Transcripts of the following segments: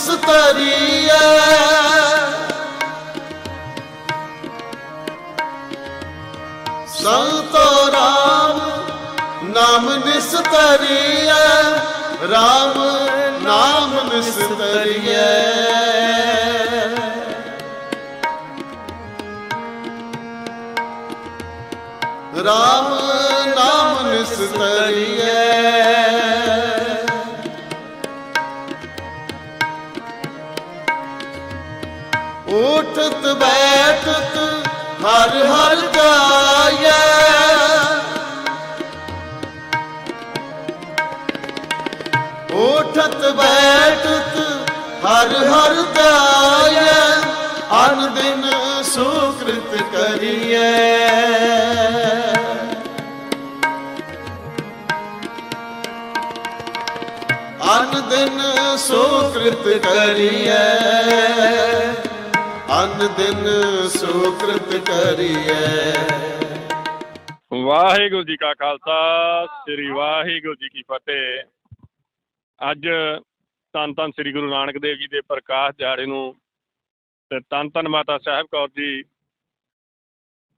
ਨਾਮ ਨਿਸਤਰੀਐ ਸੰਤੋ ਰਾਮ ਨਾਮ ਨਿਸਤਰੀਐ ਰਾਮ ਨਾਮ ਨਿਸਤਰੀਐ ਰਾਮ ਨਾਮ ਨਿਸਤਰੀਐ ਹਰ ਹਰ ਗਾਇਐ ਉਠਤ ਬੈਠਤ ਹਰ ਹਰ ਗਾਇਐ ਅਨ ਦਿਨ ਸੁਕ੍ਰਿਤ ਕਰੀਐ। ਅਨ ਦਿਨ ਸੁਕ੍ਰਿਤ ਕਰੀਐ। ਅਨ ਦਿਨ ਸੁਕ੍ਰਿਤ ਕਰੀਐ। ਵਾਹਿਗੁਰੂ ਜੀ ਕਾ ਖਾਲਸਾ, ਸ੍ਰੀ ਵਾਹਿਗੁਰੂ ਜੀ ਕੀ ਫਤਿਹ। ਅੱਜ ਧੰਨ ਧੰਨ ਸ੍ਰੀ ਗੁਰੂ ਨਾਨਕ ਦੇਵ ਜੀ ਦੇ ਪ੍ਰਕਾਸ਼ ਦਿਹਾੜੇ ਨੂੰ ਤੇ ਧੰਨ ਧੰਨ ਮਾਤਾ ਸਾਹਿਬ ਕੌਰ ਜੀ,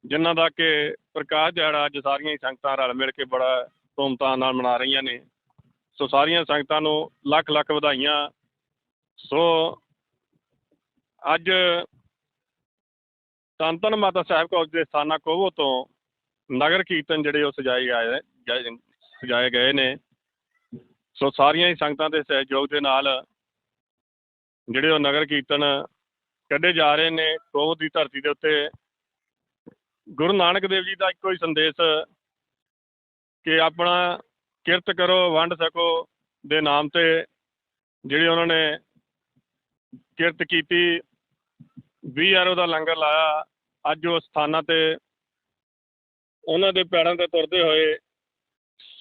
ਜਿਨ੍ਹਾਂ ਦਾ ਕਿ ਪ੍ਰਕਾਸ਼ ਦਿਹਾੜਾ ਅੱਜ ਸਾਰੀਆਂ ਹੀ ਸੰਗਤਾਂ ਰਲ ਮਿਲ ਕੇ ਬੜਾ ਧੂਮਧਾਮ ਨਾਲ ਮਨਾ ਰਹੀਆਂ ਨੇ। ਸੋ ਸਾਰੀਆਂ ਸੰਗਤਾਂ ਨੂੰ ਲੱਖ ਲੱਖ ਵਧਾਈਆਂ। ਸੋ ਅੱਜ ਧੰਨ ਧੰਨ ਮਾਤਾ ਸਾਹਿਬ ਕੌਰ ਦੇ ਸਥਾਨਾਂ ਕੋਵੋ ਤੋਂ ਨਗਰ ਕੀਰਤਨ ਜਿਹੜੇ ਉਹ ਸਜਾਏ ਗਏ ਗਏ- ਸਜਾਏ ਗਏ ਨੇ। ਸੋ ਸਾਰੀਆਂ ਹੀ ਸੰਗਤਾਂ ਦੇ ਸਹਿਯੋਗ ਦੇ ਨਾਲ ਜਿਹੜੇ ਉਹ ਨਗਰ ਕੀਰਤਨ ਕੱਢੇ ਜਾ ਰਹੇ ਨੇ ਕੋਵੋ ਦੀ ਧਰਤੀ ਦੇ ਉੱਤੇ। ਗੁਰੂ ਨਾਨਕ ਦੇਵ ਜੀ ਦਾ ਇੱਕੋ ਹੀ ਸੰਦੇਸ਼ ਕਿ ਆਪਣਾ ਕਿਰਤ ਕਰੋ, ਵੰਡ ਸਕੋ ਦੇ ਨਾਮ ਤੇ ਜਿਹੜੀ ਉਹਨਾਂ ਨੇ ਕਿਰਤ ਕੀਤੀ। 20 ਐਰੋ ਦਾ ਲੰਗਰ ਲਾਇਆ। ਅੱਜ ਉਹ ਸਥਾਨਾਂ ਤੇ ਉਹਨਾਂ ਦੇ ਪੈਰਾਂ ਤੇ ਤੁਰਦੇ ਹੋਏ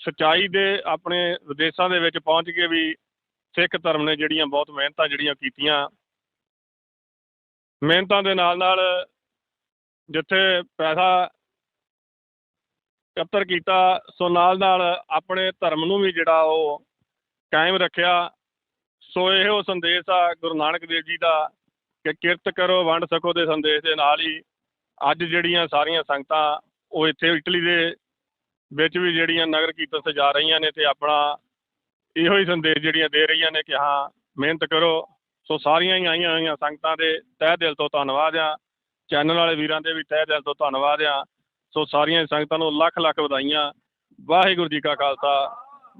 ਸਚਾਈ ਦੇ ਆਪਣੇ ਵਿਦੇਸ਼ਾਂ ਦੇ ਵਿੱਚ ਪਹੁੰਚ ਕੇ ਵੀ ਸਿੱਖ ਧਰਮ ਨੇ ਜਿਹੜੀਆਂ ਬਹੁਤ ਮਿਹਨਤਾਂ ਜਿਹੜੀਆਂ ਕੀਤੀਆਂ, ਮਿਹਨਤਾਂ ਦੇ ਨਾਲ ਨਾਲ ਜਿੱਥੇ ਪੈਸਾ ਇਕੱਤਰ ਕੀਤਾ, ਸੋ ਨਾਲ ਨਾਲ ਆਪਣੇ ਧਰਮ ਨੂੰ ਵੀ ਜਿਹੜਾ ਉਹ ਕਾਇਮ ਰੱਖਿਆ, ਸੋ ਇਹੋ ਸੰਦੇਸ਼ ਆ ਗੁਰੂ ਨਾਨਕ ਦੇਵ ਜੀ ਦਾ ਕਿ ਕਿਰਤ ਕਰੋ, ਵੰਡ ਸਕੋ ਦੇ ਸੰਦੇਸ਼ ਦੇ ਨਾਲ ਹੀ ਅੱਜ ਜਿਹੜੀਆਂ ਸਾਰੀਆਂ ਸੰਗਤਾਂ, ਉਹ ਇੱਥੇ ਇਟਲੀ ਦੇ ਵਿੱਚ ਵੀ ਜਿਹੜੀਆਂ ਨਗਰ ਕੀਰਤਨ ਸਜਾ ਰਹੀਆਂ ਨੇ ਤੇ ਆਪਣਾ ਇਹੋ ਹੀ ਸੰਦੇਸ਼ ਜਿਹੜੀਆਂ ਦੇ ਰਹੀਆਂ ਨੇ ਕਿ ਹਾਂ, ਮਿਹਨਤ ਕਰੋ। ਸੋ ਸਾਰੀਆਂ ਹੀ ਆਈਆਂ ਹੋਈਆਂ ਸੰਗਤਾਂ ਦੇ ਤਹਿ ਦਿਲ ਤੋਂ ਧੰਨਵਾਦ ਆ। ਚੈਨਲ ਵਾਲੇ ਵੀਰਾਂ ਦੇ ਵੀ ਤਹਿ ਦਿਲ ਤੋਂ ਧੰਨਵਾਦ ਆ। ਸੋ ਸਾਰੀਆਂ ਸੰਗਤਾਂ ਨੂੰ ਲੱਖ ਲੱਖ ਵਧਾਈਆਂ। ਵਾਹਿਗੁਰੂ ਜੀ ਕਾ ਖਾਲਸਾ,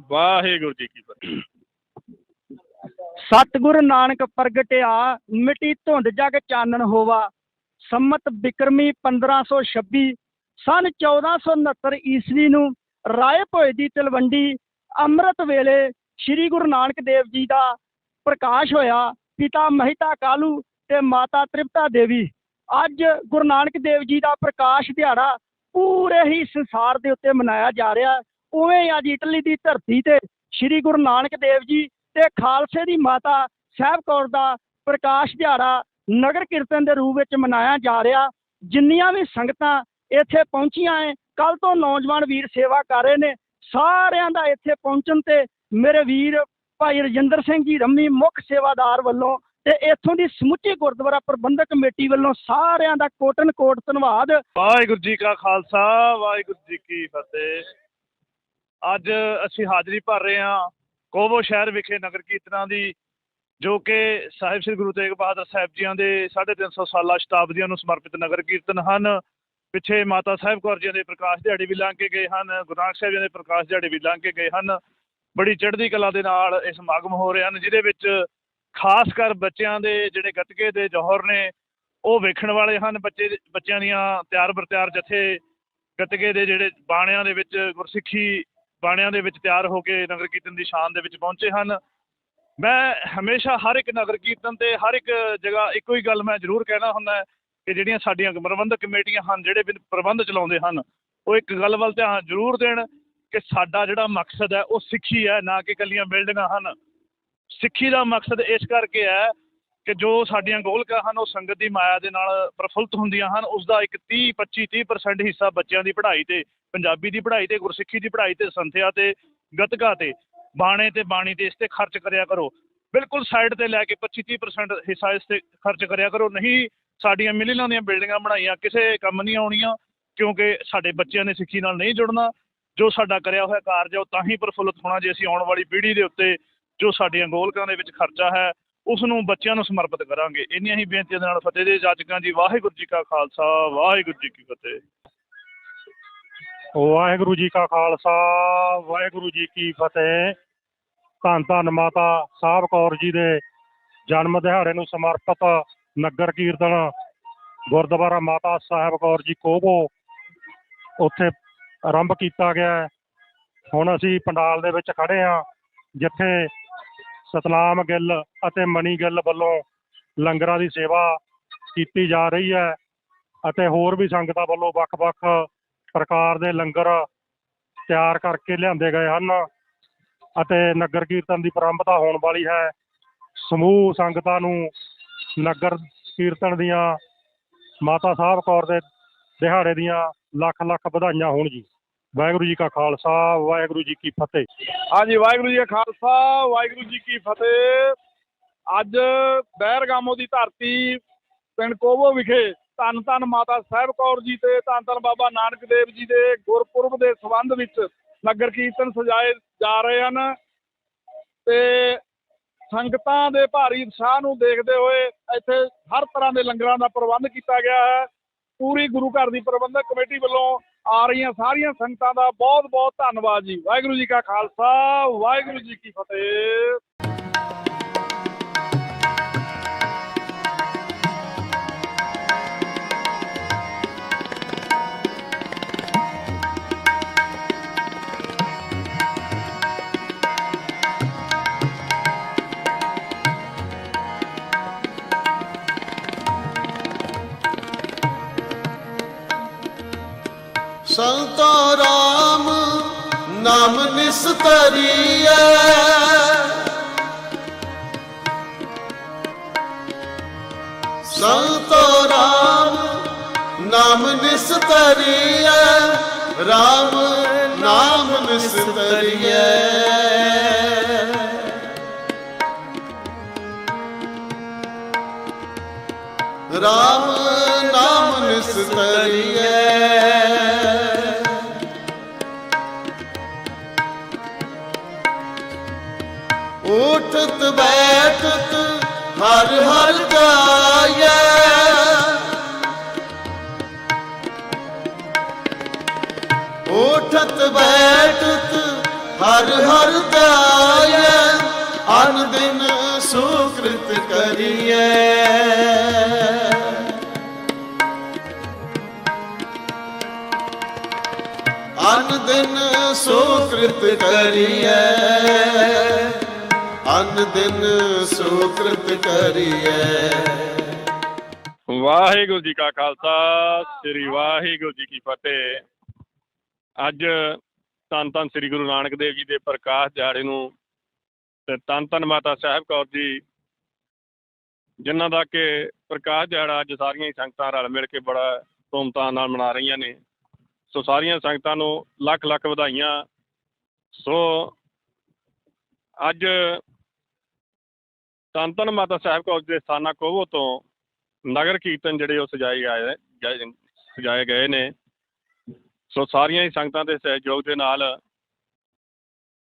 ਵਾਹਿਗੁਰੂ ਜੀ ਕੀ ਫਤਿਹ। ਸਤਿਗੁਰ ਨਾਨਕ ਪ੍ਰਗਟਿਆ, ਮਿੱਟੀ ਧੁੰਦ ਜਗ ਚਾਨਣ ਹੋਵਾ। ਸੰਮਤ ਬਿਕਰਮੀ 1526 ਸਨ 1469 ਈਸਵੀ ਨੂੰ ਰਾਏ ਭੋਏ ਦੀ ਤਲਵੰਡੀ ਅੰਮ੍ਰਿਤ ਵੇਲੇ ਸ੍ਰੀ ਗੁਰੂ ਨਾਨਕ ਦੇਵ ਜੀ ਦਾ ਪ੍ਰਕਾਸ਼ ਹੋਇਆ। ਪਿਤਾ ਮਹਿਤਾ ਕਾਲੂ ਤੇ ਮਾਤਾ ਤ੍ਰਿਪਤਾ ਦੇਵੀ। ਅੱਜ ਗੁਰੂ ਨਾਨਕ ਦੇਵ ਜੀ ਦਾ ਪ੍ਰਕਾਸ਼ ਦਿਹਾੜਾ ਪੂਰੇ ਹੀ ਸੰਸਾਰ ਦੇ ਉੱਤੇ ਮਨਾਇਆ ਜਾ ਰਿਹਾ। ਉਵੇਂ ਅੱਜ ਇਟਲੀ ਦੀ ਧਰਤੀ ਤੇ ਸ੍ਰੀ ਗੁਰੂ ਨਾਨਕ ਦੇਵ ਜੀ ਤੇ ਖਾਲਸੇ ਦੀ ਮਾਤਾ ਸਾਹਿਬ ਕੌਰ ਦਾ ਪ੍ਰਕਾਸ਼ ਦਿਹਾੜਾ ਨਗਰ ਕੀਰਤਨ ਦੇ ਰੂਪ ਵਿੱਚ ਮਨਾਇਆ ਜਾ ਰਿਹਾ। ਜਿੰਨੀਆਂ ਵੀ ਸੰਗਤਾਂ ਇੱਥੇ ਪਹੁੰਚੀਆਂ ਐ ਕੱਲ ਤੋਂ ਨੌਜਵਾਨ ਵੀਰ ਸੇਵਾ ਕਰ ਰਹੇ ਨੇ। ਸਾਰਿਆਂ ਦਾ ਇੱਥੇ ਪਹੁੰਚਣ ਤੇ ਮੇਰੇ ਵੀਰ ਭਾਈ ਰਜਿੰਦਰ ਸਿੰਘ ਜੀ ਰੰਮੀ ਮੁੱਖ ਸੇਵਾਦਾਰ ਵੱਲੋਂ ਤੇ ਇੱਥੋਂ ਦੀ ਸਮੁੱਚੀ ਗੁਰਦੁਆਰਾ ਪ੍ਰਬੰਧਕ ਕਮੇਟੀ ਵੱਲੋਂ ਸਾਰਿਆਂ ਦਾ ਕੋਟਨ ਕੋਟ ਧੰਨਵਾਦ। ਵਾਹਿਗੁਰੂ ਜੀ ਕਾ ਖਾਲਸਾ, ਵਾਹਿਗੁਰੂ ਜੀ ਕੀ ਫਤਿਹ। ਅੱਜ ਅਸੀਂ ਹਾਜ਼ਰੀ ਭਰ ਰਹੇ ਹਾਂ ਕੋਵੋ ਸ਼ਹਿਰ ਵਿਖੇ ਨਗਰ ਕੀਰਤਨਾਂ ਦੀ ਜੋ ਕਿ ਸਾਹਿਬ ਸ੍ਰੀ ਗੁਰੂ ਤੇਗ ਬਹਾਦਰ ਸਾਹਿਬ ਜੀਆਂ ਦੇ 350 ਸਾਲਾ ਸ਼ਤਾਬਦੀਆਂ ਨੂੰ ਸਮਰਪਿਤ ਨਗਰ ਕੀਰਤਨ ਹਨ। ਪਿੱਛੇ ਮਾਤਾ ਸਾਹਿਬ ਕੌਰ ਜੀ ਦੇ ਪ੍ਰਕਾਸ਼ ਦਿਹਾੜੇ ਵੀ ਲੰਘ ਕੇ ਗਏ ਹਨ, ਗੁਰੂ ਨਾਨਕ ਸਾਹਿਬ ਜੀ ਦੇ ਪ੍ਰਕਾਸ਼ ਦਿਹਾੜੇ ਵੀ ਲੰਘ ਕੇ ਗਏ ਹਨ। ਬੜੀ ਚੜ੍ਹਦੀ ਕਲਾ ਦੇ ਨਾਲ ਇਹ ਸਮਾਗਮ ਹੋ ਰਹੇ ਹਨ, ਜਿਹਦੇ ਵਿੱਚ ਖਾਸ ਕਰ ਬੱਚਿਆਂ ਦੇ ਜਿਹੜੇ ਗੱਤਕੇ ਦੇ ਜੌਹਰ ਨੇ, ਉਹ ਵੇਖਣ ਵਾਲੇ ਹਨ। ਬੱਚੇ, ਬੱਚਿਆਂ ਦੀਆਂ ਤਿਆਰ ਬਰਤਿਆਰ ਜਥੇ ਗੱਤਕੇ ਦੇ ਜਿਹੜੇ ਬਾਣਿਆਂ ਦੇ ਵਿੱਚ ਗੁਰਸਿੱਖੀ ਬਾਣਿਆਂ ਦੇ ਵਿੱਚ ਤਿਆਰ ਹੋ ਕੇ ਨਗਰ ਕੀਰਤਨ ਦੀ ਸ਼ਾਨ ਦੇ ਵਿੱਚ ਪਹੁੰਚੇ ਹਨ। ਮੈਂ ਹਮੇਸ਼ਾ ਹਰ ਇੱਕ ਨਗਰ ਕੀਰਤਨ ਤੇ ਹਰ ਇੱਕ ਜਗ੍ਹਾ ਇੱਕੋ ਹੀ ਗੱਲ ਮੈਂ ਜ਼ਰੂਰ ਕਹਿਣਾ ਹੁੰਦਾ ਕਿ ਜਿਹੜੀਆਂ ਸਾਡੀਆਂ ਪ੍ਰਬੰਧਕ ਕਮੇਟੀਆਂ ਹਨ, ਜਿਹੜੇ ਵੀ ਪ੍ਰਬੰਧ ਚਲਾਉਂਦੇ ਹਨ, ਉਹ ਇੱਕ ਗੱਲ ਵੱਲ ਧਿਆਨ ਜ਼ਰੂਰ ਦੇਣ ਕਿ ਸਾਡਾ ਜਿਹੜਾ ਮਕਸਦ ਹੈ, ਉਹ ਸਿੱਖੀ ਹੈ, ਨਾ ਕਿ ਇਕੱਲੀਆਂ ਬਿਲਡਿੰਗਾਂ ਹਨ। ਸਿੱਖੀ ਦਾ ਮਕਸਦ ਇਸ ਕਰਕੇ ਹੈ ਕਿ ਜੋ ਸਾਡੀਆਂ ਗੋਲਕਾਂ ਹਨ, ਉਹ ਸੰਗਤ ਦੀ ਮਾਇਆ ਦੇ ਨਾਲ ਪ੍ਰਫੁੱਲਤ ਹੁੰਦੀਆਂ ਹਨ। ਉਸ ਦਾ ਇੱਕ 30 25 30% ਹਿੱਸਾ ਬੱਚਿਆਂ ਦੀ ਪੜ੍ਹਾਈ ਤੇ, ਪੰਜਾਬੀ ਦੀ ਪੜ੍ਹਾਈ ਤੇ, ਗੁਰਸਿੱਖੀ ਦੀ ਪੜ੍ਹਾਈ ਤੇ, ਸੰਥਿਆ ਤੇ, ਗਤਕਾ ਤੇ। ਬਾਣੇ ਤੇ ਬਾਣੀ ਤੇ ਇਸ ਤੇ ਖਰਚ ਕਰਿਆ ਕਰੋ। ਬਿਲਕੁਲ ਸਾਈਡ ਤੇ ਲੈ ਕੇ 25-30% ਹਿੱਸਾ ਇਸ ਤੇ ਖਰਚ ਕਰਿਆ ਕਰੋ। ਨਹੀਂ, ਸਾਡੀਆਂ ਮਿਲੀਆਂ ਦੀਆਂ ਬਿਲਡਿੰਗਾਂ ਬਣਾਈਆਂ, ਕਿਸੇ ਕੰਮ ਨਹੀਂ ਆਉਣੀਆਂ, ਕਿਉਂਕਿ ਸਾਡੇ ਬੱਚਿਆਂ ਨੇ ਸਿੱਖੀ ਨਾਲ ਨਹੀਂ ਜੁੜਨਾ। ਜੋ ਸਾਡਾ ਕਰਿਆ ਹੋਇਆ ਕਾਰਜ ਹੈ ਉਹ ਤਾਂ ਹੀ ਪ੍ਰਫੁੱਲਤ ਹੋਣਾ ਜੇ ਅਸੀਂ ਆਉਣ ਵਾਲੀ ਪੀੜ੍ਹੀ ਦੇ ਉੱਤੇ ਜੋ ਸਾਡੀਆਂ ਗੋਲਕਾਂ ਦੇ ਵਿੱਚ ਖਰਚਾ ਹੈ ਉਸ ਨੂੰ ਬੱਚਿਆਂ ਨੂੰ ਸਮਰਪਿਤ ਕਰਾਂਗੇ। ਇੰਨੀਆਂ ਹੀ ਬੇਨਤੀਆਂ ਦੇ ਨਾਲ ਫਤਿਹ ਦੇ ਜਾਜਕਾਂ ਜੀ। ਵਾਹਿਗੁਰੂ ਜੀ ਕਾ ਖਾਲਸਾ, ਵਾਹਿਗੁਰੂ ਜੀ ਕੀ ਫਤਿਹ। ਵਾਹਿਗੁਰੂ ਜੀ ਕਾ ਖਾਲਸਾ, ਵਾਹਿਗੁਰੂ ਜੀ ਕੀ ਫਤਿਹ ਧੰਨ ਧੰਨ ਮਾਤਾ ਸਾਹਿਬ ਕੌਰ ਜੀ ਦੇ ਜਨਮ ਦਿਹਾੜੇ ਨੂੰ ਸਮਰਪਿਤ ਨਗਰ ਕੀਰਤਨ ਗੁਰਦੁਆਰਾ ਮਾਤਾ ਸਾਹਿਬ ਕੌਰ ਜੀ ਕੋਬੋ ਉੱਥੇ ਆਰੰਭ ਕੀਤਾ ਗਿਆ ਹੈ। ਹੁਣ ਅਸੀਂ ਪੰਡਾਲ ਦੇ ਵਿੱਚ ਖੜੇ ਹਾਂ, ਜਿੱਥੇ ਸਤਨਾਮ ਗਿੱਲ ਅਤੇ ਮਣੀ ਗਿੱਲ ਵੱਲੋਂ ਲੰਗਰਾਂ ਦੀ ਸੇਵਾ ਕੀਤੀ ਜਾ ਰਹੀ ਹੈ ਅਤੇ ਹੋਰ ਵੀ ਸੰਗਤਾਂ ਵੱਲੋਂ ਵੱਖ-ਵੱਖ ਪ੍ਰਕਾਰ ਦੇ ਲੰਗਰ ਤਿਆਰ ਕਰਕੇ ਲਿਆਂਦੇ ਗਏ ਹਨ ਅਤੇ ਨਗਰ ਕੀਰਤਨ ਦੀ ਪ੍ਰਾਰੰਭਤਾ ਹੋਣ ਵਾਲੀ ਹੈ। ਸਮੂਹ ਸੰਗਤਾਂ ਨੂੰ ਨਗਰ ਕੀਰਤਨ ਦੀਆਂ ਮਾਤਾ ਸਾਹਿਬ ਕੌਰ ਦੇ ਦਿਹਾੜੇ ਦੀਆਂ ਲੱਖ ਲੱਖ ਵਧਾਈਆਂ ਹੋਣ ਜੀ। ਵਾਹਿਗੁਰੂ ਜੀ ਕਾ ਖਾਲਸਾ, ਵਾਹਿਗੁਰੂ ਜੀ ਕੀ ਫਤਿਹ। ਹਾਂਜੀ, ਵਾਹਿਗੁਰੂ ਜੀ ਕਾ ਖਾਲਸਾ, ਵਾਹਿਗੁਰੂ ਜੀ ਕੀ ਫਤਿਹ। ਅੱਜ ਬਹਿਰਗਾਮੋ ਦੀ ਧਰਤੀ ਪਿੰਡ ਕੋਬੋ ਵਿਖੇ ਧੰਨ ਧੰਨ ਮਾਤਾ ਸਾਹਿਬ ਕੌਰ ਜੀ ਤੇ ਧੰਨ ਧੰਨ ਬਾਬਾ ਨਾਨਕ ਦੇਵ ਜੀ ਦੇ ਗੁਰਪੁਰਬ ਦੇ ਸੰਬੰਧ ਵਿੱਚ ਨਗਰ ਕੀਰਤਨ ਸਜਾਏ ਜਾ ਰਹੇ ਹਨ ਤੇ ਸੰਗਤਾਂ ਦੇ ਭਾਰੀ ਉਤਸ਼ਾਹ ਨੂੰ ਦੇਖਦੇ ਹੋਏ ਇੱਥੇ ਹਰ ਤਰ੍ਹਾਂ ਦੇ ਲੰਗਰਾਂ ਦਾ ਪ੍ਰਬੰਧ ਕੀਤਾ ਗਿਆ ਹੈ। ਪੂਰੀ ਗੁਰੂ ਘਰ ਦੀ ਪ੍ਰਬੰਧਕ ਕਮੇਟੀ ਵੱਲੋਂ ਆ ਰਹੀਆਂ ਸਾਰੀਆਂ ਸੰਗਤਾਂ ਦਾ ਬਹੁਤ ਬਹੁਤ ਧੰਨਵਾਦ ਜੀ। ਵਾਹਿਗੁਰੂ ਜੀ ਕਾ ਖਾਲਸਾ, ਵਾਹਿਗੁਰੂ ਜੀ ਕੀ ਫਤਿਹ। ਸੰਤੋ ਰਾਮ ਨਾਮ ਨਿਸਤਰੀਐ ਸੰਤੋ ਰਾਮ ਨਾਮ ਨਿਸਤਰੀਐ ਰਾਮ ਨਾਮ ਨਿਸਤਰੀਐ ਰਾਮ ਨਾਮ ਨਿਸਤਰੀਐ ਬੈਠਤ ਹਰ ਹਰ ਜਾਇਐ ਉਠਤ ਬੈਠਤ ਹਰ ਹਰ ਜਾਇਐ ਅਨ ਦਿਨ ਸੁਕ੍ਰਿਤ ਕਰੀਐ। ਅਨ ਦਿਨ ਸੁਕ੍ਰਿਤ ਕਰੀਐ। ਅਨ ਦਿਨ ਸੁਕ੍ਰਿਤ ਕਰੀਐ। ਵਾਹਿਗੁਰੂ ਜੀ ਕਾ ਖਾਲਸਾ, ਸ੍ਰੀ ਵਾਹਿਗੁਰੂ ਜੀ ਕੀ ਫਤਿਹ। ਅੱਜ ਧੰਨ ਧੰਨ ਸ੍ਰੀ ਗੁਰੂ ਨਾਨਕ ਦੇਵ ਜੀ ਦੇ ਪ੍ਰਕਾਸ਼ ਦਿਹਾੜੇ ਨੂੰ ਤੇ ਧੰਨ ਧੰਨ ਮਾਤਾ ਸਾਹਿਬ ਕੌਰ ਜੀ, ਜਿਨ੍ਹਾਂ ਦਾ ਕਿ ਪ੍ਰਕਾਸ਼ ਦਿਹਾੜਾ ਅੱਜ ਸਾਰੀਆਂ ਹੀ ਸੰਗਤਾਂ ਰਲ ਮਿਲ ਕੇ ਬੜਾ ਧੂਮਧਾਮ ਨਾਲ ਮਨਾ ਰਹੀਆਂ ਨੇ। ਸੋ ਸਾਰੀਆਂ ਸੰਗਤਾਂ ਨੂੰ ਲੱਖ ਲੱਖ ਵਧਾਈਆਂ। ਸੋ ਅੱਜ ਧੰਨ ਧੰਨ ਮਾਤਾ ਸਾਹਿਬ ਕੌਰ ਦੇ ਸਥਾਨਾਂ ਕੋਵੋ ਤੋਂ ਨਗਰ ਕੀਰਤਨ ਜਿਹੜੇ ਉਹ ਸਜਾਏ ਆਏ ਸਜਾਏ ਗਏ ਨੇ। ਸੋ ਸਾਰੀਆਂ ਹੀ ਸੰਗਤਾਂ ਦੇ ਸਹਿਯੋਗ ਦੇ ਨਾਲ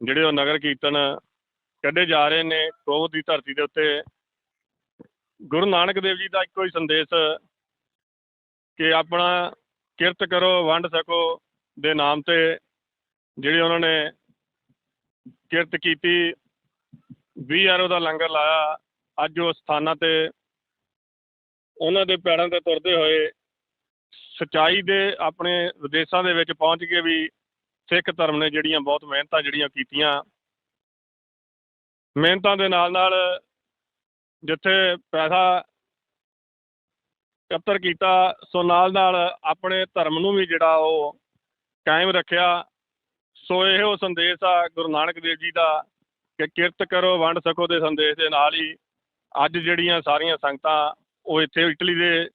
ਜਿਹੜੇ ਉਹ ਨਗਰ ਕੀਰਤਨ ਕੱਢੇ ਜਾ ਰਹੇ ਨੇ ਕੋਵ ਦੀ ਧਰਤੀ ਦੇ ਉੱਤੇ। ਗੁਰੂ ਨਾਨਕ ਦੇਵ ਜੀ ਦਾ ਇੱਕੋ ਹੀ ਸੰਦੇਸ਼ ਕਿ ਆਪਣਾ ਕਿਰਤ ਕਰੋ, ਵੰਡ ਸਕੋ ਦੇ ਨਾਮ ਤੇ। ਜਿਹੜੀ ਉਹਨਾਂ ਨੇ ਕਿਰਤ ਕੀਤੀ 20 ਐਰੋ ਦਾ ਲੰਗਰ ਲਾਇਆ। ਅੱਜ ਉਹ ਸਥਾਨਾਂ ਤੇ ਉਹਨਾਂ ਦੇ ਪੈਰਾਂ ਤੇ ਤੁਰਦੇ ਹੋਏ ਸਚਾਈ ਦੇ ਆਪਣੇ ਵਿਦੇਸ਼ਾਂ ਦੇ ਵਿੱਚ ਪਹੁੰਚ ਕੇ ਵੀ ਸਿੱਖ ਧਰਮ ਨੇ ਜਿਹੜੀਆਂ ਬਹੁਤ ਮਿਹਨਤਾਂ ਜਿਹੜੀਆਂ ਕੀਤੀਆਂ, ਮਿਹਨਤਾਂ ਦੇ ਨਾਲ ਨਾਲ ਜਿੱਥੇ ਪੈਸਾ ਇਕੱਤਰ ਕੀਤਾ, ਸੋ ਨਾਲ ਨਾਲ ਆਪਣੇ ਧਰਮ ਨੂੰ ਵੀ ਜਿਹੜਾ ਉਹ ਕਾਇਮ ਰੱਖਿਆ। ਸੋ ਇਹੋ ਸੰਦੇਸ਼ ਆ ਗੁਰੂ ਨਾਨਕ ਦੇਵ ਜੀ ਦਾ ਕਿ ਕਿਰਤ ਕਰੋ, ਵੰਡ ਸਕੋ ਦੇ ਸੰਦੇਸ਼ ਦੇ ਨਾਲ ਹੀ ਅੱਜ ਜਿਹੜੀਆਂ ਸਾਰੀਆਂ ਸੰਗਤਾਂ, ਉਹ ਇੱਥੇ ਇਟਲੀ ਦੇ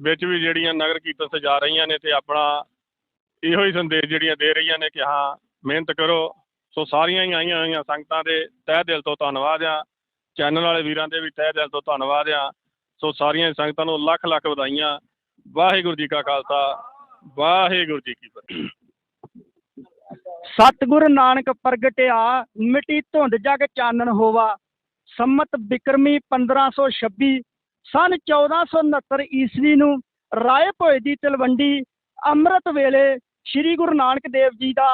ਵਿੱਚ ਵੀ ਜਿਹੜੀਆਂ ਨਗਰ ਕੀਰਤਨ 'ਤੇ ਜਾ ਰਹੀਆਂ ਨੇ ਤੇ ਆਪਣਾ ਇਹੋ ਹੀ ਸੰਦੇਸ਼ ਜਿਹੜੀਆਂ ਦੇ ਰਹੀਆਂ ਨੇ ਕਿ ਹਾਂ, ਮਿਹਨਤ ਕਰੋ। ਸੋ ਸਾਰੀਆਂ ਹੀ ਆਈਆਂ ਹੋਈਆਂ ਸੰਗਤਾਂ ਦੇ ਤਹਿ ਦਿਲ ਤੋਂ ਧੰਨਵਾਦ ਆ। ਚੈਨਲ ਵਾਲੇ ਵੀਰਾਂ ਦੇ ਵੀ ਤਹਿ ਦਿਲ ਤੋਂ ਧੰਨਵਾਦ ਆ। ਸੋ ਸਾਰੀਆਂ ਹੀ ਸੰਗਤਾਂ ਨੂੰ ਲੱਖ ਲੱਖ ਵਧਾਈਆਂ। ਵਾਹਿਗੁਰੂ ਜੀ ਕਾ ਖਾਲਸਾ, ਵਾਹਿਗੁਰੂ ਜੀ ਕੀ ਫਤਿਹ। ਸਤਿਗੁਰ ਨਾਨਕ ਪ੍ਰਗਟਿਆ, ਮਿਟੀ ਧੁੰਦ ਜਗ ਚਾਨਣ ਹੋਵਾ। ਸੰਮਤ ਬਿਕਰਮੀ 1526 ਸਨ 1469 ਈਸਵੀ ਨੂੰ ਰਾਏ ਭੋਏ ਦੀ ਤਲਵੰਡੀ, ਅੰਮ੍ਰਿਤ ਵੇਲੇ ਸ੍ਰੀ ਗੁਰੂ ਨਾਨਕ ਦੇਵ ਜੀ ਦਾ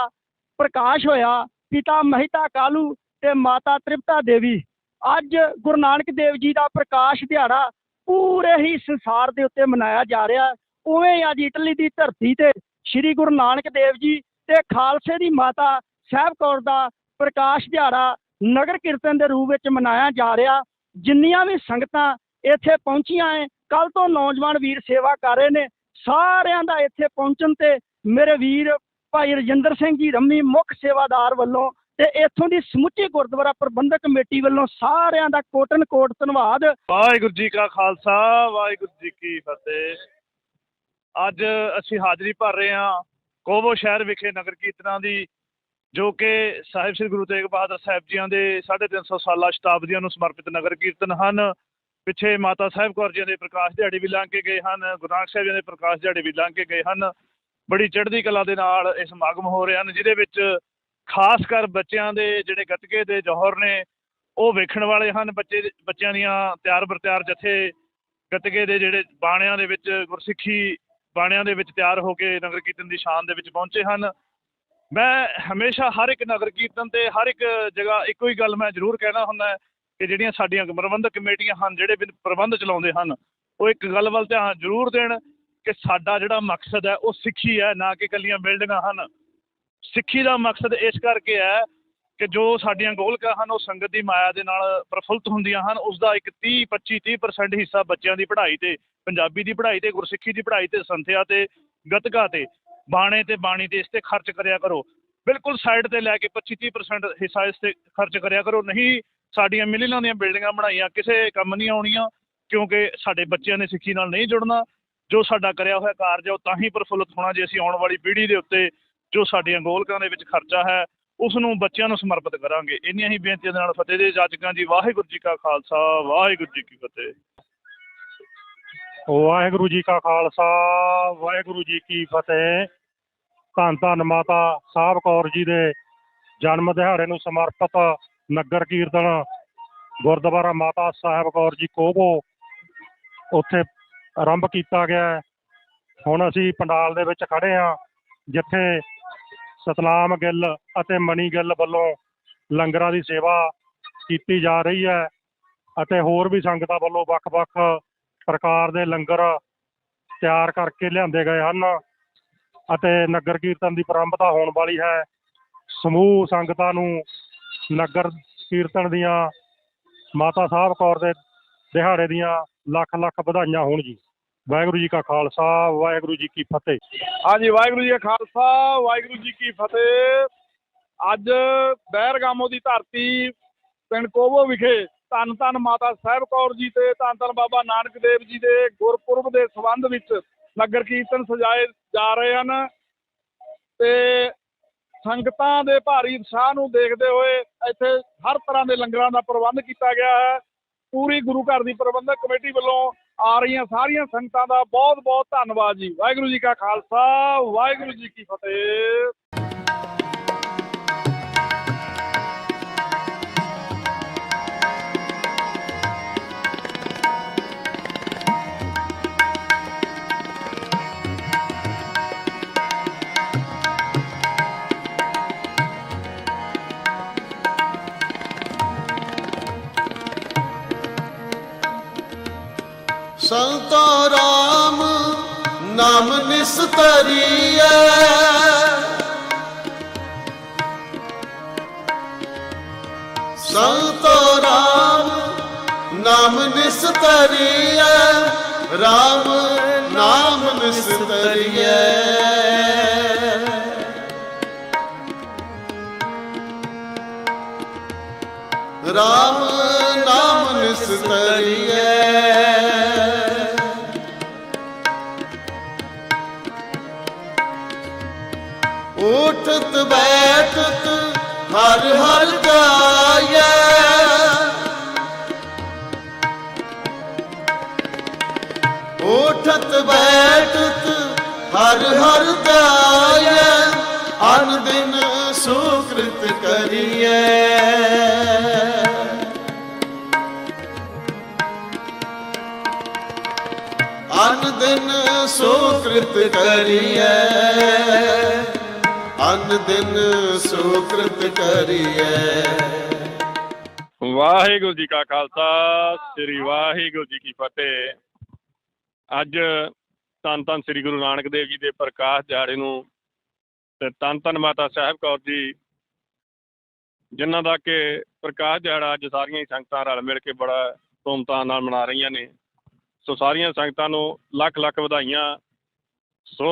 ਪ੍ਰਕਾਸ਼ ਹੋਇਆ। ਪਿਤਾ ਮਹਿਤਾ ਕਾਲੂ ਤੇ ਮਾਤਾ ਤ੍ਰਿਪਤਾ ਦੇਵੀ। ਅੱਜ ਗੁਰੂ ਨਾਨਕ ਦੇਵ ਜੀ ਦਾ ਪ੍ਰਕਾਸ਼ ਦਿਹਾੜਾ ਪੂਰੇ ਹੀ ਸੰਸਾਰ ਦੇ ਉੱਤੇ ਮਨਾਇਆ ਜਾ ਰਿਹਾ। ਉਵੇਂ ਅੱਜ ਇਟਲੀ ਦੀ ਧਰਤੀ ਤੇ ਸ੍ਰੀ ਗੁਰੂ ਨਾਨਕ ਦੇਵ ਜੀ ਤੇ ਖਾਲਸੇ ਦੀ ਮਾਤਾ ਸਾਹਿਬ ਕੌਰ ਦਾ ਪ੍ਰਕਾਸ਼ ਦਿਹਾੜਾ ਨਗਰ ਕੀਰਤਨ ਦੇ ਰੂਪ ਵਿੱਚ ਮਨਾਇਆ ਜਾ ਰਿਹਾ। ਜਿੰਨੀਆਂ ਵੀ ਸੰਗਤਾਂ ਇੱਥੇ ਪਹੁੰਚੀਆਂ ਹੈ ਕੱਲ ਤੋਂ ਨੌਜਵਾਨ ਵੀਰ ਸੇਵਾ ਕਰ ਰਹੇ ਨੇ। ਸਾਰਿਆਂ ਦਾ ਇੱਥੇ ਪਹੁੰਚਣ ਤੇ ਮੇਰੇ ਵੀਰ ਭਾਈ ਰਜਿੰਦਰ ਸਿੰਘ ਜੀ ਰੰਮੀ ਮੁੱਖ ਸੇਵਾਦਾਰ ਵੱਲੋਂ ਤੇ ਇੱਥੋਂ ਦੀ ਸਮੁੱਚੀ ਗੁਰਦੁਆਰਾ ਪ੍ਰਬੰਧਕ ਕਮੇਟੀ ਵੱਲੋਂ ਸਾਰਿਆਂ ਦਾ ਕੋਟਨ ਕੋਟ ਧੰਨਵਾਦ। ਵਾਹਿਗੁਰੂ ਜੀ ਕਾ ਖਾਲਸਾ, ਵਾਹਿਗੁਰੂ ਜੀ ਕੀ ਫਤਿਹ। ਅੱਜ ਅਸੀਂ ਹਾਜ਼ਰੀ ਭਰ ਰਹੇ ਹਾਂ ਕੋਵੋ ਸ਼ਹਿਰ ਵਿਖੇ ਨਗਰ ਕੀਰਤਨਾਂ ਦੀ, ਜੋ ਕਿ ਸਾਹਿਬ ਸ੍ਰੀ ਗੁਰੂ ਤੇਗ ਬਹਾਦਰ ਸਾਹਿਬ ਜੀਆਂ ਦੇ 350 ਸਾਲਾ ਸ਼ਤਾਬਦੀਆਂ ਨੂੰ ਸਮਰਪਿਤ ਨਗਰ ਕੀਰਤਨ ਹਨ। ਪਿੱਛੇ ਮਾਤਾ ਸਾਹਿਬ ਕੌਰ ਜੀ ਦੇ ਪ੍ਰਕਾਸ਼ ਦਿਹਾੜੇ ਵੀ ਲੰਘ ਕੇ ਗਏ ਹਨ, ਗੁਰੂ ਨਾਨਕ ਸਾਹਿਬ ਜੀ ਦੇ ਪ੍ਰਕਾਸ਼ ਦਿਹਾੜੇ ਵੀ ਲੰਘ ਕੇ ਗਏ ਹਨ। ਬੜੀ ਚੜ੍ਹਦੀ ਕਲਾ ਦੇ ਨਾਲ ਇਹ ਸਮਾਗਮ ਹੋ ਰਹੇ ਹਨ, ਜਿਹਦੇ ਵਿੱਚ ਖਾਸ ਕਰ ਬੱਚਿਆਂ ਦੇ ਜਿਹੜੇ ਗੱਤਕੇ ਦੇ ਜੌਹਰ ਨੇ, ਉਹ ਵੇਖਣ ਵਾਲੇ ਹਨ। ਬੱਚੇ, ਬੱਚਿਆਂ ਦੀਆਂ ਤਿਆਰ ਬਰਤਿਆਰ ਜਥੇ ਗੱਤਕੇ ਦੇ ਜਿਹੜੇ ਬਾਣਿਆਂ ਦੇ ਵਿੱਚ ਗੁਰਸਿੱਖੀ ਬਾਣਿਆਂ ਦੇ ਵਿੱਚ ਤਿਆਰ ਹੋ ਕੇ ਨਗਰ ਕੀਰਤਨ ਦੀ ਸ਼ਾਨ ਦੇ ਵਿੱਚ ਪਹੁੰਚੇ ਹਨ। ਮੈਂ ਹਮੇਸ਼ਾ ਹਰ ਇੱਕ ਨਗਰ ਕੀਰਤਨ ਤੇ ਹਰ ਇੱਕ ਜਗ੍ਹਾ ਇੱਕੋ ਹੀ ਗੱਲ ਮੈਂ ਜ਼ਰੂਰ ਕਹਿਣਾ ਹੁੰਦਾ ਕਿ ਜਿਹੜੀਆਂ ਸਾਡੀਆਂ ਪ੍ਰਬੰਧਕ ਕਮੇਟੀਆਂ ਹਨ, ਜਿਹੜੇ ਵੀ ਪ੍ਰਬੰਧ ਚਲਾਉਂਦੇ ਹਨ, ਉਹ ਇੱਕ ਗੱਲ ਵੱਲ ਧਿਆਨ ਜ਼ਰੂਰ ਦੇਣ ਕਿ ਸਾਡਾ ਜਿਹੜਾ ਮਕਸਦ ਹੈ, ਉਹ ਸਿੱਖੀ ਹੈ, ਨਾ ਕਿ ਇਕੱਲੀਆਂ ਬਿਲਡਿੰਗਾਂ ਹਨ। ਸਿੱਖੀ ਦਾ ਮਕਸਦ ਇਸ ਕਰਕੇ ਹੈ ਕਿ ਜੋ ਸਾਡੀਆਂ ਗੋਲਕਾਂ ਹਨ, ਉਹ ਸੰਗਤ ਦੀ ਮਾਇਆ ਦੇ ਨਾਲ ਪ੍ਰਫੁੱਲਤ ਹੁੰਦੀਆਂ ਹਨ। ਉਸ ਦਾ ਇੱਕ 30 25 30% ਹਿੱਸਾ ਬੱਚਿਆਂ ਦੀ ਪੜ੍ਹਾਈ ਤੇ ਪੰਜਾਬੀ ਦੀ ਪੜ੍ਹਾਈ ਤੇ, ਗੁਰਸਿੱਖੀ ਦੀ ਪੜ੍ਹਾਈ ਤੇ, ਸੰਥਿਆ ਤੇ, ਗਤਕਾ ਤੇ, ਬਾਣੇ ਤੇ, ਬਾਣੀ ਤੇ ਇਸ ਤੇ ਖਰਚ ਕਰਿਆ ਕਰੋ। ਬਿਲਕੁਲ ਸਾਈਡ ਤੇ ਲੈ ਕੇ 25 30% ਹਿੱਸਾ ਇਸ ਤੇ ਖਰਚ ਕਰਿਆ ਕਰੋ। ਨਹੀਂ ਸਾਡੀਆਂ ਮਿਲੀਆਂ ਦੀਆਂ ਬਿਲਡਿੰਗਾਂ ਬਣਾਈਆਂ, ਕਿਸੇ ਕੰਮ ਨਹੀਂ ਆਉਣੀਆਂ, ਕਿਉਂਕਿ ਸਾਡੇ ਬੱਚਿਆਂ ਨੇ ਸਿੱਖੀ ਨਾਲ ਨਹੀਂ ਜੁੜਨਾ। ਜੋ ਸਾਡਾ ਕਰਿਆ ਹੋਇਆ ਕਾਰਜ ਹੈ ਉਹ ਤਾਂ ਹੀ ਪ੍ਰਫੁੱਲਤ ਹੋਣਾ ਜੇ ਅਸੀਂ ਆਉਣ ਵਾਲੀ ਪੀੜ੍ਹੀ ਦੇ ਉੱਤੇ ਜੋ ਸਾਡੀਆਂ ਗੋਲਕਾਂ ਦੇ ਵਿੱਚ ਖਰਚਾ ਹੈ, ਉਸ ਨੂੰ ਬੱਚਿਆਂ ਨੂੰ ਸਮਰਪਿਤ ਕਰਾਂਗੇ। ਇੰਨੀਆਂ ਹੀ ਬੇਨਤੀਆਂ ਦੇ ਨਾਲ ਫਤਿਹ ਦੇ ਜਾਚਕਾਂ ਜੀ, ਵਾਹਿਗੁਰੂ ਜੀ ਕਾ ਖਾਲਸਾ, ਵਾਹਿਗੁਰੂ ਜੀ ਕੀ ਫਤਿਹ। ਵਾਹਿਗੁਰੂ ਜੀ ਕਾ ਖਾਲਸਾ, ਵਾਹਿਗੁਰੂ ਜੀ ਕੀ ਫਤਿਹ। ਧੰਨ ਧੰਨ ਮਾਤਾ ਸਾਹਿਬ ਕੌਰ ਜੀ ਦੇ ਜਨਮ ਦਿਹਾੜੇ ਨੂੰ ਸਮਰਪਿਤ ਨਗਰ ਕੀਰਤਨ ਗੁਰਦੁਆਰਾ ਮਾਤਾ ਸਾਹਿਬ ਕੌਰ ਜੀ ਕੋਬੋ ਉੱਥੇ ਆਰੰਭ ਕੀਤਾ ਗਿਆ ਹੁਣ ਅਸੀਂ ਪੰਡਾਲ ਦੇ ਵਿੱਚ ਖੜੇ ਹਾਂ, ਜਿੱਥੇ ਸਤਨਾਮ ਗਿੱਲ ਅਤੇ ਮਣੀ ਗਿੱਲ ਵੱਲੋਂ ਲੰਗਰਾਂ ਦੀ ਸੇਵਾ ਕੀਤੀ ਜਾ ਰਹੀ ਹੈ ਅਤੇ ਹੋਰ ਵੀ ਸੰਗਤਾਂ ਵੱਲੋਂ ਵੱਖ-ਵੱਖ ਪ੍ਰਕਾਰ ਦੇ ਲੰਗਰ ਤਿਆਰ ਕਰਕੇ ਲਿਆਂਦੇ ਗਏ ਹਨ ਅਤੇ ਨਗਰ ਕੀਰਤਨ ਦੀ ਪ੍ਰਾਰੰਭਤਾ ਹੋਣ ਵਾਲੀ ਹੈ। ਸਮੂਹ ਸੰਗਤਾਂ ਨੂੰ ਨਗਰ ਕੀਰਤਨ ਦੀਆਂ ਮਾਤਾ ਸਾਹਿਬ ਕੌਰ ਦੇ ਦਿਹਾੜੇ ਦੀਆਂ ਲੱਖ ਲੱਖ ਵਧਾਈਆਂ ਹੋਣ ਜੀ। ਵਾਹਿਗੁਰੂ ਜੀ ਕਾ ਖਾਲਸਾ, ਵਾਹਿਗੁਰੂ ਜੀ ਕੀ ਫਤਿਹ। ਹਾਂਜੀ, ਵਾਹਿਗੁਰੂ ਜੀ ਕਾ ਖਾਲਸਾ, ਵਾਹਿਗੁਰੂ ਜੀ ਕੀ ਫਤਿਹ। ਅੱਜ ਬਹਿਰਗਾਮੋ ਦੀ ਧਰਤੀ ਪਿੰਡ ਕੋਵੋ ਵਿਖੇ ਧੰਨ ਧੰਨ ਮਾਤਾ ਸਾਹਿਬ ਕੌਰ ਜੀ ਤੇ, ਧੰਨ ਧੰਨ ਬਾਬਾ ਨਾਨਕ ਦੇਵ ਜੀ ਦੇ ਗੁਰਪੁਰਬ ਦੇ ਸੰਬੰਧ ਵਿੱਚ ਨਗਰ ਕੀਰਤਨ ਸਜਾਏ ਜਾ ਰਹੇ ਹਨ। ਤੇ ਸੰਗਤਾਂ ਦੇ ਭਾਰੀ ਉਤਸ਼ਾਹ ਨੂੰ ਦੇਖਦੇ ਹੋਏ ਇੱਥੇ ਹਰ ਤਰ੍ਹਾਂ ਦੇ ਲੰਗਰਾਂ ਦਾ ਪ੍ਰਬੰਧ ਕੀਤਾ ਗਿਆ ਹੈ। ਪੂਰੀ ਗੁਰੂ ਘਰ ਦੀ ਪ੍ਰਬੰਧਕ ਕਮੇਟੀ ਵੱਲੋਂ ਆ ਰਹੀਆਂ ਸਾਰੀਆਂ ਸੰਗਤਾਂ ਦਾ ਬਹੁਤ ਬਹੁਤ ਧੰਨਵਾਦ ਜੀ। ਵਾਹਿਗੁਰੂ ਜੀ ਕਾ ਖਾਲਸਾ, ਵਾਹਿਗੁਰੂ ਜੀ ਕੀ ਫਤਿਹ। ਨਿਸਤਰੀਐ ਸੰਤੋ ਰਾਮ ਨਾਮ ਨਿਸਤਰੀਐ। ਰਾਮ ਨਾਮ ਨਿਸਤਰੀਐ। ਰਾਮ ਨਾਮ ਨਿਸਤਰੀਐ। ਉਠਤ ਹਰ ਹਰ ਗਾਇਐ ਉਠਤ ਬੈਠਤ ਹਰ ਹਰ ਗਾਇਐ ਅਨ ਦਿਨ ਸੁਕ੍ਰਿਤ ਕਰੀਐ। ਅਨ ਦਿਨ ਸੁਕ੍ਰਿਤ ਕਰੀਐ। ਅਨ ਦਿਨ ਸੁਕ੍ਰਿਤ ਕਰੀਐ। ਵਾਹਿਗੁਰੂ ਜੀ ਕਾ ਖਾਲਸਾ, ਸ੍ਰੀ ਵਾਹਿਗੁਰੂ ਜੀ ਕੀ ਫਤਿਹ। ਅੱਜ ਧੰਨ ਧੰਨ ਸ੍ਰੀ ਗੁਰੂ ਨਾਨਕ ਦੇਵ ਜੀ ਦੇ ਪ੍ਰਕਾਸ਼ ਦਿਹਾੜੇ ਨੂੰ ਤੇ ਧੰਨ ਧੰਨ ਮਾਤਾ ਸਾਹਿਬ ਕੌਰ ਜੀ, ਜਿਨ੍ਹਾਂ ਦਾ ਕਿ ਪ੍ਰਕਾਸ਼ ਦਿਹਾੜਾ ਅੱਜ ਸਾਰੀਆਂ ਹੀ ਸੰਗਤਾਂ ਰਲ ਮਿਲ ਕੇ ਬੜਾ ਧੂਮਧਾਮ ਨਾਲ ਮਨਾ ਰਹੀਆਂ ਨੇ। ਸੋ ਸਾਰੀਆਂ ਸੰਗਤਾਂ ਨੂੰ ਲੱਖ ਲੱਖ ਵਧਾਈਆਂ। ਸੋ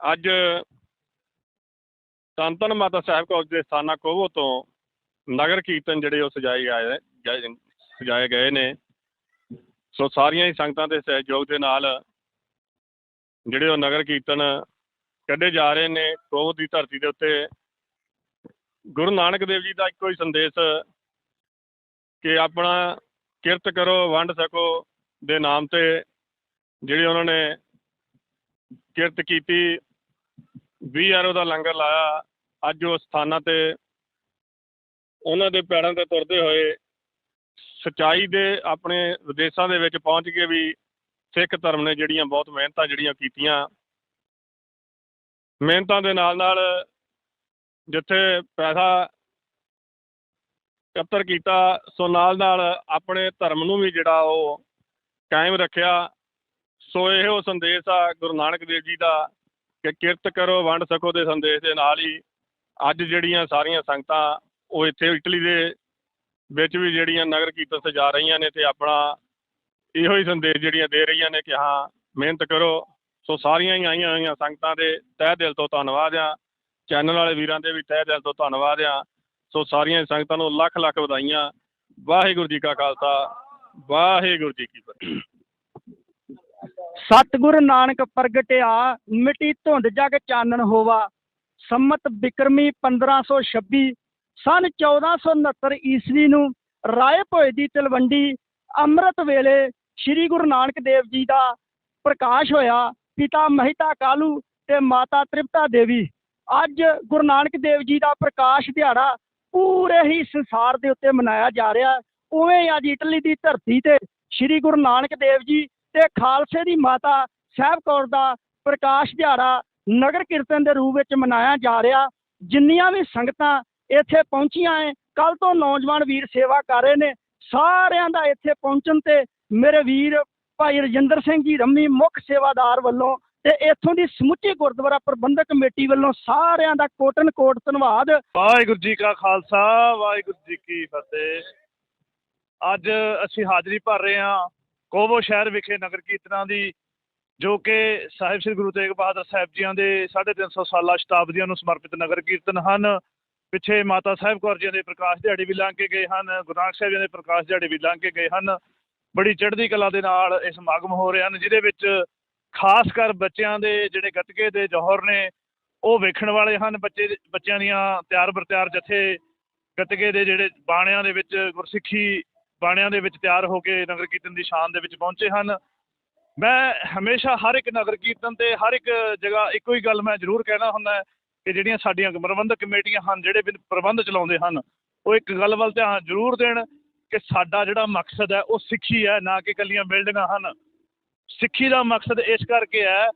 ਅੱਜ ਧੰਨ ਧੰਨ ਮਾਤਾ ਸਾਹਿਬ ਕੌਰ ਦੇ ਸਥਾਨਾਂ ਕੋਵੋ ਤੋਂ ਨਗਰ ਕੀਰਤਨ ਜਿਹੜੇ ਉਹ ਸਜਾਏ ਗਏ ਗਏ- ਸਜਾਏ ਗਏ ਨੇ। ਸੋ ਸਾਰੀਆਂ ਹੀ ਸੰਗਤਾਂ ਦੇ ਸਹਿਯੋਗ ਦੇ ਨਾਲ ਜਿਹੜੇ ਉਹ ਨਗਰ ਕੀਰਤਨ ਕੱਢੇ ਜਾ ਰਹੇ ਨੇ, ਕੋਵੋ ਦੀ ਧਰਤੀ ਦੇ ਉੱਤੇ। ਗੁਰੂ ਨਾਨਕ ਦੇਵ ਜੀ ਦਾ ਇੱਕੋ ਹੀ ਸੰਦੇਸ਼ ਕਿ ਆਪਣਾ ਕਿਰਤ ਕਰੋ, ਵੰਡ ਸਕੋ ਦੇ ਨਾਮ ਤੇ ਜਿਹੜੇ ਉਹਨਾਂ ਨੇ ਕਿਰਤ ਕੀਤੀ 20 ਐਰੋ ਦਾ ਲੰਗਰ ਲਾਇਆ। ਅੱਜ ਉਹ ਸਥਾਨਾਂ ਤੇ ਉਹਨਾਂ ਦੇ ਪੈਰਾਂ ਤੇ ਤੁਰਦੇ ਹੋਏ ਸੱਚਾਈ ਦੇ ਆਪਣੇ ਵਿਦੇਸ਼ਾਂ ਦੇ ਵਿੱਚ ਪਹੁੰਚ ਕੇ ਵੀ ਸਿੱਖ ਧਰਮ ਨੇ ਜਿਹੜੀਆਂ ਬਹੁਤ ਮਿਹਨਤਾਂ ਜਿਹੜੀਆਂ ਕੀਤੀਆਂ, ਮਿਹਨਤਾਂ ਦੇ ਨਾਲ ਨਾਲ ਜਿੱਥੇ ਪੈਸਾ ਇਕੱਤਰ ਕੀਤਾ, ਸੋ ਨਾਲ ਨਾਲ ਆਪਣੇ ਧਰਮ ਨੂੰ ਵੀ ਜਿਹੜਾ ਉਹ ਕਾਇਮ ਰੱਖਿਆ। ਸੋ ਇਹ ਉਹ ਸੰਦੇਸ਼ ਆ ਗੁਰੂ ਨਾਨਕ ਦੇਵ ਜੀ ਦਾ ਕਿ ਕਿਰਤ ਕਰੋ, ਵੰਡ ਸਕੋ ਦੇ ਸੰਦੇਸ਼ ਦੇ ਨਾਲ ਹੀ ਅੱਜ ਜਿਹੜੀਆਂ ਸਾਰੀਆਂ ਸੰਗਤਾਂ ਉਹ ਇੱਥੇ ਇਟਲੀ ਦੇ ਵਿੱਚ ਵੀ ਜਿਹੜੀਆਂ ਨਗਰ ਕੀਰਤਨ ਸਜਾ ਰਹੀਆਂ ਨੇ ਤੇ ਆਪਣਾ ਇਹੋ ਹੀ ਸੰਦੇਸ਼ ਜਿਹੜੀਆਂ ਦੇ ਰਹੀਆਂ ਨੇ ਕਿ ਹਾਂ, ਮਿਹਨਤ ਕਰੋ। ਸੋ ਸਾਰੀਆਂ ਹੀ ਆਈਆਂ ਹੋਈਆਂ ਸੰਗਤਾਂ ਦੇ ਤਹਿ ਦਿਲ ਤੋਂ ਧੰਨਵਾਦ ਆ। ਚੈਨਲ ਵਾਲੇ ਵੀਰਾਂ ਦੇ ਵੀ ਤਹਿ ਦਿਲ ਤੋਂ ਧੰਨਵਾਦ ਆ। ਸੋ ਸਾਰੀਆਂ ਹੀ ਸੰਗਤਾਂ ਨੂੰ ਲੱਖ ਲੱਖ ਵਧਾਈਆਂ। ਵਾਹਿਗੁਰੂ ਜੀ ਕਾ ਖਾਲਸਾ, ਵਾਹਿਗੁਰੂ ਜੀ ਕੀ ਫਤਿਹ। ਸਤਿਗੁਰ ਨਾਨਕ ਪ੍ਰਗਟਿਆ, ਮਿੱਟੀ ਧੁੰਦ ਜਗ ਚਾਨਣ ਹੋਵਾ। ਸੰਮਤ ਬਿਕਰਮੀ 1526 ਸਨ 1469 ਈਸਵੀ ਨੂੰ ਰਾਏ ਭੋਏ ਦੀ ਤਲਵੰਡੀ ਅੰਮ੍ਰਿਤ ਵੇਲੇ ਸ੍ਰੀ ਗੁਰੂ ਨਾਨਕ ਦੇਵ ਜੀ ਦਾ ਪ੍ਰਕਾਸ਼ ਹੋਇਆ। ਪਿਤਾ ਮਹਿਤਾ ਕਾਲੂ ਤੇ ਮਾਤਾ ਤ੍ਰਿਪਤਾ ਦੇਵੀ। ਅੱਜ ਗੁਰੂ ਨਾਨਕ ਦੇਵ ਜੀ ਦਾ ਪ੍ਰਕਾਸ਼ ਦਿਹਾੜਾ ਪੂਰੇ ਹੀ ਸੰਸਾਰ ਦੇ ਉੱਤੇ ਮਨਾਇਆ ਜਾ ਰਿਹਾ। ਉਵੇਂ ਅੱਜ ਇਟਲੀ ਦੀ ਧਰਤੀ ਤੇ ਸ੍ਰੀ ਗੁਰੂ ਨਾਨਕ ਦੇਵ ਜੀ ਤੇ ਖਾਲਸੇ ਦੀ ਮਾਤਾ ਸਾਹਿਬ ਕੌਰ ਦਾ ਪ੍ਰਕਾਸ਼ ਦਿਹਾੜਾ ਨਗਰ ਕੀਰਤਨ ਦੇ ਰੂਪ ਵਿੱਚ ਮਨਾਇਆ ਜਾ ਰਿਹਾ। ਜਿੰਨੀਆਂ ਵੀ ਸੰਗਤਾਂ ਇੱਥੇ ਪਹੁੰਚੀਆਂ ਐ ਕੱਲ ਤੋਂ ਨੌਜਵਾਨ ਵੀਰ ਸੇਵਾ ਕਰ ਰਹੇ ਨੇ। ਸਾਰਿਆਂ ਦਾ ਇੱਥੇ ਪਹੁੰਚਣ ਤੇ ਮੇਰੇ ਵੀਰ ਭਾਈ ਰਜਿੰਦਰ ਸਿੰਘ ਜੀ ਰੰਮੀ ਮੁੱਖ ਸੇਵਾਦਾਰ ਵੱਲੋਂ ਤੇ ਇੱਥੋਂ ਦੀ ਸਮੁੱਚੀ ਗੁਰਦੁਆਰਾ ਪ੍ਰਬੰਧਕ ਕਮੇਟੀ ਵੱਲੋਂ ਸਾਰਿਆਂ ਦਾ ਕੋਟਨ ਕੋਟ ਧੰਨਵਾਦ। ਵਾਹਿਗੁਰੂ ਜੀ ਕਾ ਖਾਲਸਾ, ਵਾਹਿਗੁਰੂ ਜੀ ਕੀ ਫਤਿਹ। ਅੱਜ ਅਸੀਂ ਹਾਜ਼ਰੀ ਭਰ ਰਹੇ ਹਾਂ ਕੋਵੋ ਸ਼ਹਿਰ ਵਿਖੇ ਨਗਰ ਕੀਰਤਨਾਂ ਦੀ, ਜੋ ਕਿ ਸਾਹਿਬ ਸ੍ਰੀ ਗੁਰੂ ਤੇਗ ਬਹਾਦਰ ਸਾਹਿਬ ਜੀਆਂ ਦੇ 350 ਸਾਲਾ ਸ਼ਤਾਬਦੀਆਂ ਨੂੰ ਸਮਰਪਿਤ ਨਗਰ ਕੀਰਤਨ ਹਨ। ਪਿੱਛੇ ਮਾਤਾ ਸਾਹਿਬ ਕੌਰ ਜੀ ਦੇ ਪ੍ਰਕਾਸ਼ ਦਿਹਾੜੇ ਵੀ ਲੰਘ ਕੇ ਗਏ ਹਨ, ਗੁਰੂ ਨਾਨਕ ਸਾਹਿਬ ਜੀ ਦੇ ਪ੍ਰਕਾਸ਼ ਦਿਹਾੜੇ ਵੀ ਲੰਘ ਕੇ ਗਏ ਹਨ। ਬੜੀ ਚੜ੍ਹਦੀ ਕਲਾ ਦੇ ਨਾਲ ਇਹ ਸਮਾਗਮ ਹੋ ਰਹੇ ਹਨ, ਜਿਹਦੇ ਵਿੱਚ ਖਾਸ ਕਰ ਬੱਚਿਆਂ ਦੇ ਜਿਹੜੇ ਗੱਤਕੇ ਦੇ ਜੌਹਰ ਨੇ, ਉਹ ਵੇਖਣ ਵਾਲੇ ਹਨ। ਬੱਚੇ, ਬੱਚਿਆਂ ਦੀਆਂ ਤਿਆਰ ਬਰ ਜਥੇ ਗੱਤਕੇ ਦੇ ਜਿਹੜੇ ਬਾਣਿਆਂ ਦੇ ਵਿੱਚ ਗੁਰਸਿੱਖੀ ਬਾਣਿਆਂ ਦੇ ਵਿੱਚ ਤਿਆਰ ਹੋ ਕੇ ਨਗਰ ਕੀਰਤਨ ਦੀ ਸ਼ਾਨ ਦੇ ਵਿੱਚ ਪਹੁੰਚੇ ਹਨ। ਮੈਂ ਹਮੇਸ਼ਾ ਹਰ ਇੱਕ ਨਗਰ ਕੀਰਤਨ ਤੇ ਹਰ ਇੱਕ ਜਗ੍ਹਾ ਇੱਕੋ ਹੀ ਗੱਲ ਮੈਂ ਜ਼ਰੂਰ ਕਹਿਣਾ ਹੁੰਦਾ ਕਿ ਜਿਹੜੀਆਂ ਸਾਡੀਆਂ ਪ੍ਰਬੰਧਕ ਕਮੇਟੀਆਂ ਹਨ, ਜਿਹੜੇ ਵੀ ਪ੍ਰਬੰਧ ਚਲਾਉਂਦੇ ਹਨ, ਉਹ ਇੱਕ ਗੱਲ ਵੱਲ ਧਿਆਨ ਜ਼ਰੂਰ ਦੇਣ ਕਿ ਸਾਡਾ ਜਿਹੜਾ ਮਕਸਦ ਹੈ, ਉਹ ਸਿੱਖੀ ਹੈ, ਨਾ ਕਿ ਇਕੱਲੀਆਂ ਬਿਲਡਿੰਗਾਂ ਹਨ। ਸਿੱਖੀ ਦਾ ਮਕਸਦ ਇਸ ਕਰਕੇ ਹੈ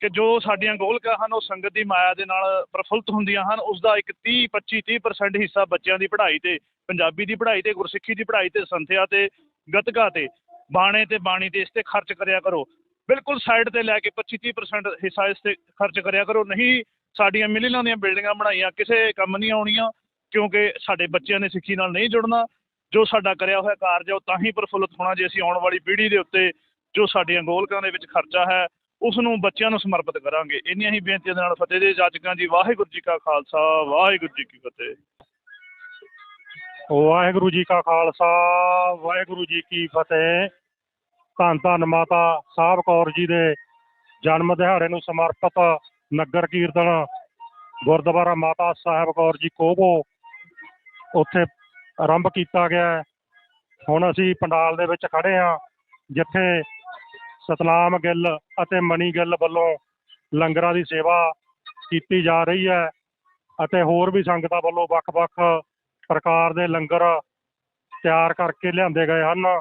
ਕਿ ਜੋ ਸਾਡੀਆਂ ਗੋਲਕਾਂ ਹਨ, ਉਹ ਸੰਗਤ ਦੀ ਮਾਇਆ ਦੇ ਨਾਲ ਪ੍ਰਫੁੱਲਤ ਹੁੰਦੀਆਂ ਹਨ। ਉਸ ਦਾ ਇੱਕ 30 25 30% ਹਿੱਸਾ ਬੱਚਿਆਂ ਦੀ ਪੜ੍ਹਾਈ ਤੇ ਪੰਜਾਬੀ ਦੀ ਪੜ੍ਹਾਈ ਤੇ, ਗੁਰਸਿੱਖੀ ਦੀ ਪੜ੍ਹਾਈ ਤੇ, ਸੰਥਿਆ ਤੇ, ਗਤਕਾ ਤੇ, ਬਾਣੇ ਤੇ ਬਾਣੀ ਤੇ ਇਸ ਤੇ ਖਰਚ ਕਰਿਆ ਕਰੋ। ਬਿਲਕੁਲ ਸਾਈਡ ਤੇ ਲੈ ਕੇ 25 30% ਹਿੱਸਾ ਇਸ ਤੇ ਖਰਚ ਕਰਿਆ ਕਰੋ। ਨਹੀਂ ਸਾਡੀਆਂ ਮਿਲੀਆਂ ਦੀਆਂ ਬਿਲਡਿੰਗਾਂ ਬਣਾਈਆਂ, ਕਿਸੇ ਕੰਮ ਨਹੀਂ ਆਉਣੀਆਂ, ਕਿਉਂਕਿ ਸਾਡੇ ਬੱਚਿਆਂ ਨੇ ਸਿੱਖੀ ਨਾਲ ਨਹੀਂ ਜੁੜਨਾ। ਜੋ ਸਾਡਾ ਕਰਿਆ ਹੋਇਆ ਕਾਰਜ ਹੈ ਉਹ ਤਾਂ ਹੀ ਪ੍ਰਫੁੱਲਤ ਹੋਣਾ ਜੇ ਅਸੀਂ ਆਉਣ ਵਾਲੀ ਪੀੜ੍ਹੀ ਦੇ ਉੱਤੇ ਜੋ ਸਾਡੀਆਂ ਗੋਲਕਾਂ ਦੇ ਵਿੱਚ ਖਰਚਾ ਹੈ ਉਸ ਨੂੰ ਬੱਚਿਆਂ ਨੂੰ ਸਮਰਪਿਤ ਕਰਾਂਗੇ। ਇੰਨੀਆਂ ਹੀ ਬੇਨਤੀਆਂ ਦੇ ਨਾਲ ਫਤਿਹ ਦੇ ਜਾਚਕਾਂ ਜੀ। ਵਾਹਿਗੁਰੂ ਜੀ ਕਾ ਖਾਲਸਾ, ਵਾਹਿਗੁਰੂ ਜੀ ਕੀ ਫਤਿਹ। ਵਾਹਿਗੁਰੂ ਜੀ ਕਾ ਖਾਲਸਾ, ਵਾਹਿਗੁਰੂ ਜੀ ਕੀ ਫਤਿਹ। ਧੰਨ ਧੰਨ ਮਾਤਾ ਸਾਹਿਬ ਕੌਰ ਜੀ ਦੇ ਜਨਮ ਦਿਹਾੜੇ ਨੂੰ ਸਮਰਪਿਤ ਨਗਰ ਕੀਰਤਨ ਗੁਰਦੁਆਰਾ ਮਾਤਾ ਸਾਹਿਬ ਕੌਰ ਜੀ ਕੋਬੋ ਉੱਥੇ ਆਰੰਭ ਕੀਤਾ ਗਿਆ ਹੈ। ਹੁਣ ਅਸੀਂ ਪੰਡਾਲ ਦੇ ਵਿੱਚ ਖੜੇ ਹਾਂ, ਜਿੱਥੇ ਸਤਨਾਮ ਗਿੱਲ ਅਤੇ ਮਣੀ ਗਿੱਲ ਵੱਲੋਂ ਲੰਗਰਾਂ ਦੀ ਸੇਵਾ ਕੀਤੀ ਜਾ ਰਹੀ ਹੈ ਅਤੇ ਹੋਰ ਵੀ ਸੰਗਤਾਂ ਵੱਲੋਂ ਵੱਖ-ਵੱਖ ਪ੍ਰਕਾਰ ਦੇ ਲੰਗਰ ਤਿਆਰ ਕਰਕੇ ਲਿਆਂਦੇ ਗਏ ਹਨ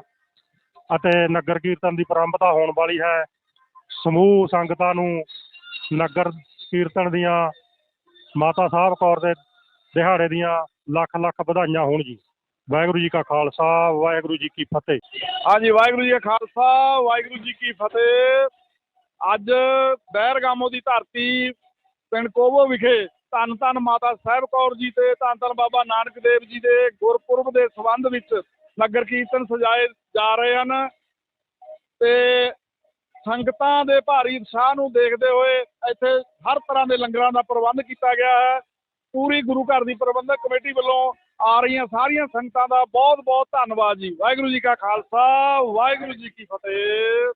ਅਤੇ ਨਗਰ ਕੀਰਤਨ ਦੀ ਪ੍ਰਾਰੰਭਤਾ ਹੋਣ ਵਾਲੀ ਹੈ। ਸਮੂਹ ਸੰਗਤਾਂ ਨੂੰ ਨਗਰ ਕੀਰਤਨ ਦੀਆਂ ਮਾਤਾ ਸਾਹਿਬ ਕੌਰ ਦੇ ਦਿਹਾੜੇ ਦੀਆਂ ਲੱਖ ਲੱਖ ਵਧਾਈਆਂ ਹੋਣ ਜੀ ਵਾਹਿਗੁਰੂ ਜੀ ਕਾ ਖਾਲਸਾ, ਵਾਹਿਗੁਰੂ ਜੀ ਕੀ ਫਤਿਹ। ਹਾਂਜੀ, ਵਾਹਿਗੁਰੂ ਜੀ ਕਾ ਖਾਲਸਾ, ਵਾਹਿਗੁਰੂ ਜੀ ਕੀ ਫਤਿਹ। ਅੱਜ ਬਹਿਰਗਾਮੋ ਦੀ ਧਰਤੀ ਪਿੰਡ ਕੋਵੋ ਵਿਖੇ ਧੰਨ ਧੰਨ ਮਾਤਾ ਸਾਹਿਬ ਕੌਰ ਜੀ ਤੇ ਧੰਨ ਧੰਨ ਬਾਬਾ ਨਾਨਕ ਦੇਵ ਜੀ ਦੇ ਗੁਰਪੁਰਬ ਦੇ ਸੰਬੰਧ ਵਿੱਚ ਨਗਰ ਕੀਰਤਨ ਸਜਾਏ ਜਾ ਰਹੇ ਹਨ ਤੇ ਸੰਗਤਾਂ ਦੇ ਭਾਰੀ ਉਤਸ਼ਾਹ ਨੂੰ ਦੇਖਦੇ ਹੋਏ ਇੱਥੇ ਹਰ ਤਰ੍ਹਾਂ ਦੇ ਲੰਗਰਾਂ ਦਾ ਪ੍ਰਬੰਧ ਕੀਤਾ ਗਿਆ ਹੈ। ਪੂਰੀ ਗੁਰੂ ਘਰ ਦੀ ਪ੍ਰਬੰਧਕ ਕਮੇਟੀ ਵੱਲੋਂ ਆ ਰਹੀਆਂ ਸਾਰੀਆਂ ਸੰਗਤਾਂ ਦਾ ਬਹੁਤ ਬਹੁਤ ਧੰਨਵਾਦ ਜੀ। ਵਾਹਿਗੁਰੂ ਜੀ ਕਾ ਖਾਲਸਾ, ਵਾਹਿਗੁਰੂ ਜੀ ਕੀ ਫਤਿਹ।